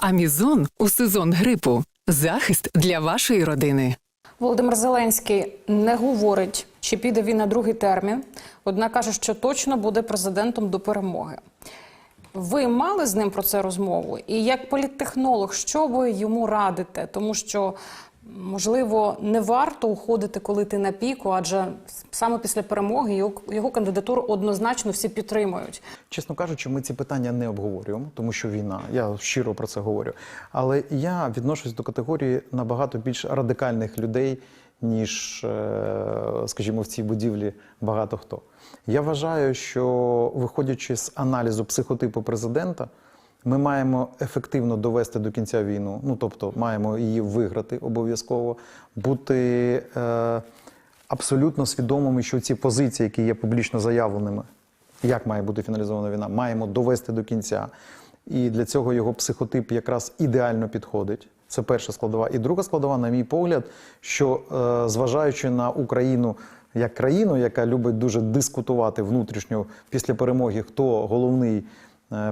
Амізон у сезон грипу. Захист для вашої родини. Володимир Зеленський не говорить, чи піде він на другий термін, однак каже, що точно буде президентом до перемоги. Ви мали з ним про це розмову? І як політтехнолог, що ви йому радите? Тому що, можливо, не варто уходити, коли ти на піку, адже саме після перемоги його, його кандидатуру однозначно всі підтримують. Чесно кажучи, ми ці питання не обговорюємо, тому що війна. Я щиро про це говорю. Але я відношусь до категорії набагато більш радикальних людей, ніж, е, скажімо, в цій будівлі багато хто. Я вважаю, що виходячи з аналізу психотипу президента, ми маємо ефективно довести до кінця війну. Ну тобто, маємо її виграти обов'язково, бути. Е, Абсолютно свідомими, що ці позиції, які є публічно заявленими, як має бути фіналізована війна, маємо довести до кінця. І для цього його психотип якраз ідеально підходить. Це перша складова. І друга складова, на мій погляд, що е, зважаючи на Україну як країну, яка любить дуже дискутувати внутрішньо після перемоги, хто головний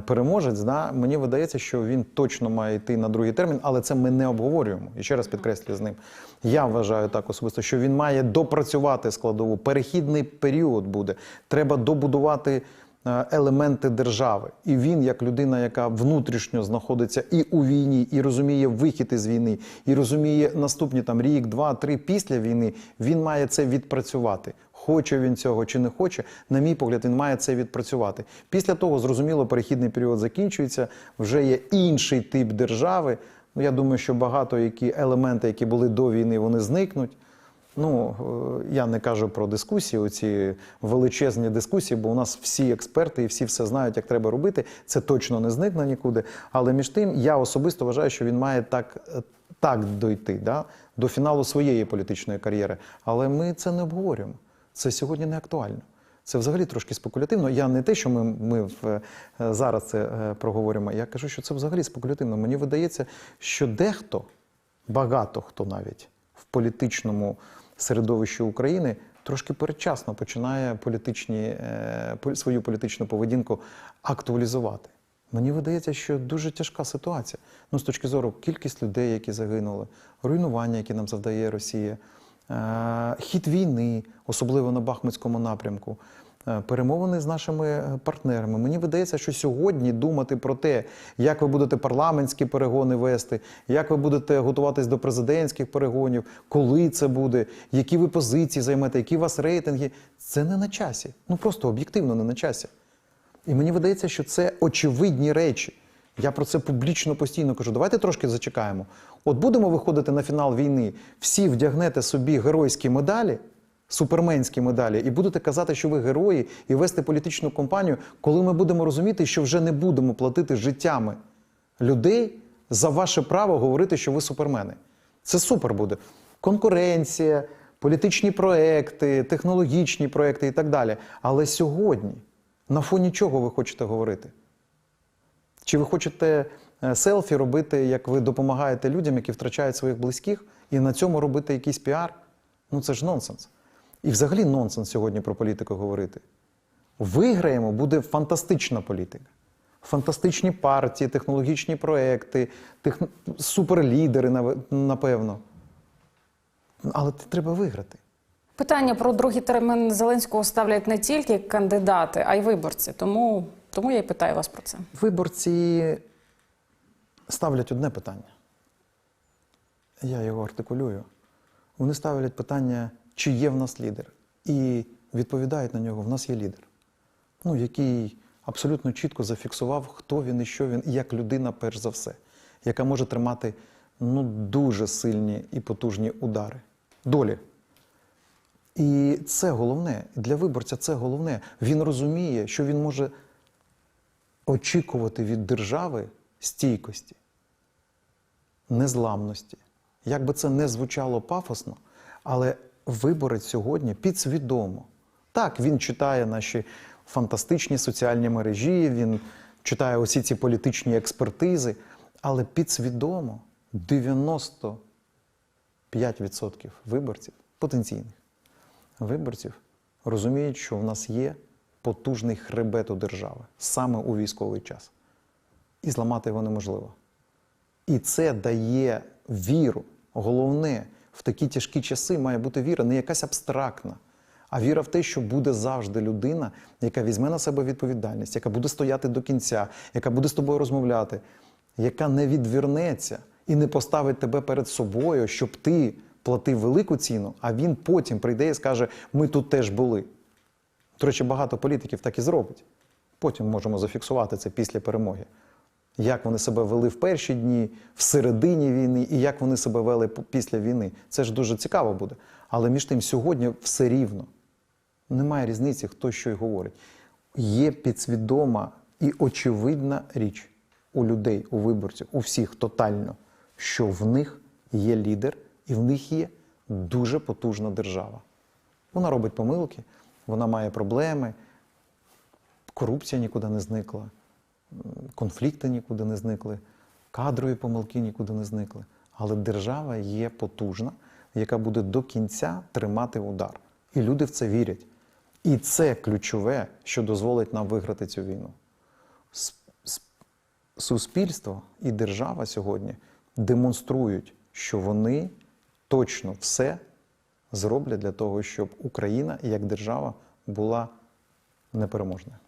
переможець, да, мені видається, що він точно має йти на другий термін, але це ми не обговорюємо. І ще раз підкреслюю з ним. Я вважаю так особисто, що він має допрацювати складову. Перехідний період буде. Треба добудувати е, елементи держави. І він, як людина, яка внутрішньо знаходиться і у війні, і розуміє вихід із війни, і розуміє наступні там рік, два, три після війни, він має це відпрацювати. Хоче він цього чи не хоче, на мій погляд, він має це відпрацювати. Після того, зрозуміло, перехідний період закінчується, вже є інший тип держави. Ну, я думаю, що багато які елементи, які були до війни, вони зникнуть. Ну, е, я не кажу про дискусії, оці величезні дискусії, бо у нас всі експерти і всі все знають, як треба робити. Це точно не зникне нікуди. Але між тим, я особисто вважаю, що він має так, е, так дойти да, до фіналу своєї політичної кар'єри. Але ми це не обговорюємо. Це сьогодні не актуально. Це взагалі трошки спекулятивно. Я не те, що ми, ми в, е, зараз це проговоримо. Я кажу, що це взагалі спекулятивно. Мені видається, що дехто, багато хто навіть в політичному середовищі України трошки передчасно починає політичні, е, свою політичну поведінку актуалізувати. Мені видається, що дуже тяжка ситуація. Ну, з точки зору кількість людей, які загинули, руйнування, які нам завдає Росія, е, хід війни, особливо на Бахмутському напрямку, перемовини з нашими е, партнерами. Мені видається, що сьогодні думати про те, як ви будете парламентські перегони вести, як ви будете готуватись до президентських перегонів, коли це буде, які ви позиції займете, які у вас рейтинги, це не на часі. Ну просто об'єктивно не на часі. І мені видається, що це очевидні речі. Я про це публічно постійно кажу. Давайте трошки зачекаємо. От будемо виходити на фінал війни, всі вдягнете собі геройські медалі, суперменські медалі, і будете казати, що ви герої, і вести політичну кампанію, коли ми будемо розуміти, що вже не будемо платити життями людей за ваше право говорити, що ви супермени. Це супер буде. Конкуренція, політичні проекти, технологічні проекти і так далі. Але сьогодні на фоні чого ви хочете говорити? Чи ви хочете е, селфі робити, як ви допомагаєте людям, які втрачають своїх близьких, і на цьому робити якийсь піар? Ну це ж нонсенс. І взагалі нонсенс сьогодні про політику говорити. Виграємо, буде фантастична політика. Фантастичні партії, технологічні проекти, тех... суперлідери, напевно. Але це треба виграти. Питання про другий термін Зеленського ставлять не тільки кандидати, а й виборці. Тому, тому я й питаю вас про це. Виборці ставлять одне питання. Я його артикулюю. Вони ставлять питання, чи є в нас лідер. І відповідають на нього: в нас є лідер. Ну, який абсолютно чітко зафіксував, хто він і що він, як людина, перш за все, яка може тримати ну, дуже сильні і потужні удари. Долі. І це головне. Для виборця це головне. Він розуміє, що він може очікувати від держави стійкості, незламності. Як би це не звучало пафосно, але виборець сьогодні підсвідомо. Так, він читає наші фантастичні соціальні мережі, він читає усі ці політичні експертизи, але підсвідомо 95% виборців, потенційних виборців, розуміють, що в нас є потужний хребет у держави саме у військовий час. І зламати його неможливо. І це дає віру. Головне, в такі тяжкі часи має бути віра, не якась абстрактна, а віра в те, що буде завжди людина, яка візьме на себе відповідальність, яка буде стояти до кінця, яка буде з тобою розмовляти, яка не відвернеться і не поставить тебе перед собою, щоб ти платив велику ціну, а він потім прийде і скаже: Ми тут теж були. До речі, багато політиків так і зробить. Потім можемо зафіксувати це після перемоги. Як вони себе вели в перші дні, в середині війни, і як вони себе вели після війни. Це ж дуже цікаво буде. Але між тим, сьогодні все рівно. Немає різниці, хто що й говорить. Є підсвідома і очевидна річ у людей, у виборців, у всіх тотально, що в них є лідер і в них є дуже потужна держава. Вона робить помилки, вона має проблеми, корупція нікуди не зникла, конфлікти нікуди не зникли, кадрові помилки нікуди не зникли. Але держава є потужна, яка буде до кінця тримати удар. І люди в це вірять. І це ключове, що дозволить нам виграти цю війну. Суспільство і держава сьогодні демонструють, що вони точно все зроблять для того, щоб Україна як держава була непереможною.